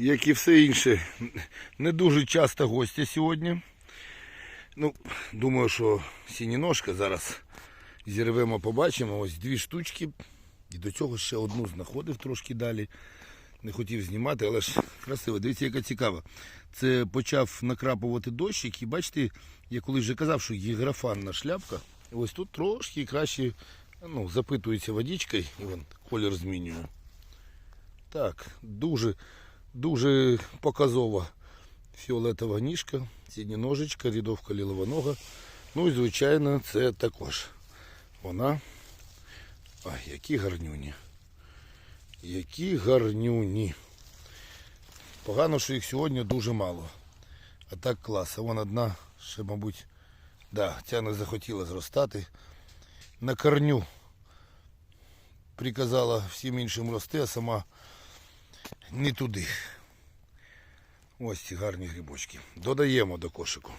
як і все інше, не дуже часто гостя сьогодні. Ну, думаю, що сініножка зараз зірвемо, побачимо. Ось дві штучки. І до цього ще одну знаходив трошки далі. Не хотів знімати, але ж красиво. Дивіться, яка цікава. Це почав накрапувати дощик, і бачите, я колись вже казав, що гіграфанна шляпка. Ось тут трошки краще ну, запитується водичкою, і вон колір змінює. Так, дуже, дуже показова фіолетова ніжка, сідня ножичка, рядовка лілова нога. Ну і звичайно, це також вона. Ай, які гарнюні. Які гарнюні. Погано, що їх сьогодні дуже мало. А так клас. А вон одна ще, мабуть, да, ця не захотіла зростати. На корню приказала всім іншим рости, а сама не туди. Ось ці гарні грибочки. Додаємо до кошику.